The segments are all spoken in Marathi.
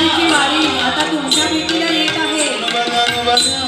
मारी आता तुमच्या भेटीला येत आहे.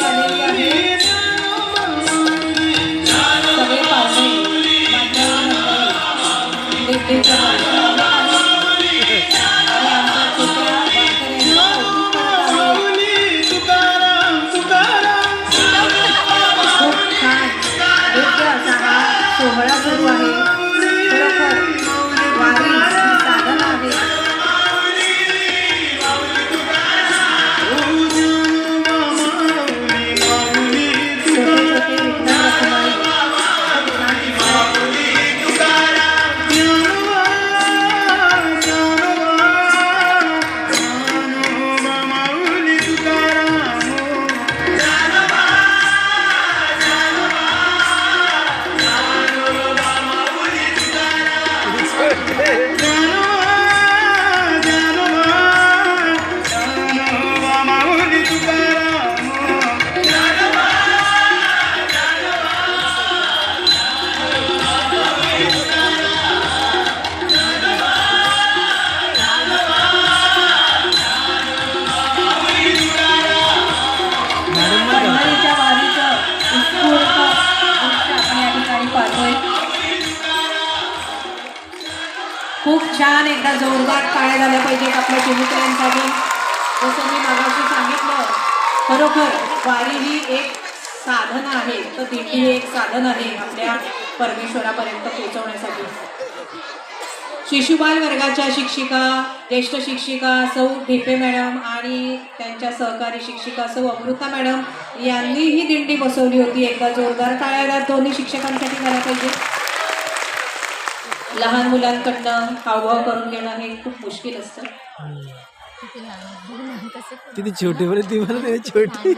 सोहळा सुरू आहे. छान एकदा जोरदार टाळ्या झाल्या पाहिजेत आपल्या शिवमित्रांसाठी जसं मी मागाशी सांगितलं खरोखर वारी ही एक साधन आहे. तर दिंडी हे एक साधन आहे आपल्या परमेश्वरापर्यंत पोहोचवण्यासाठी. शिशुबाल वर्गाच्या शिक्षिका ज्येष्ठ शिक्षिका सौ ढेपे मॅडम आणि त्यांच्या सहकारी शिक्षिका सौ अमृता मॅडम यांनी ही दिंडी बसवली होती. एकदा जोरदार टाळ्या दोन्ही शिक्षकांसाठी झाल्या पाहिजे. लहान मुलांकडनं हावभाव करून घेणं हे खूप मुश्किल असतं. किती छोटी बरं ती मला छोटी.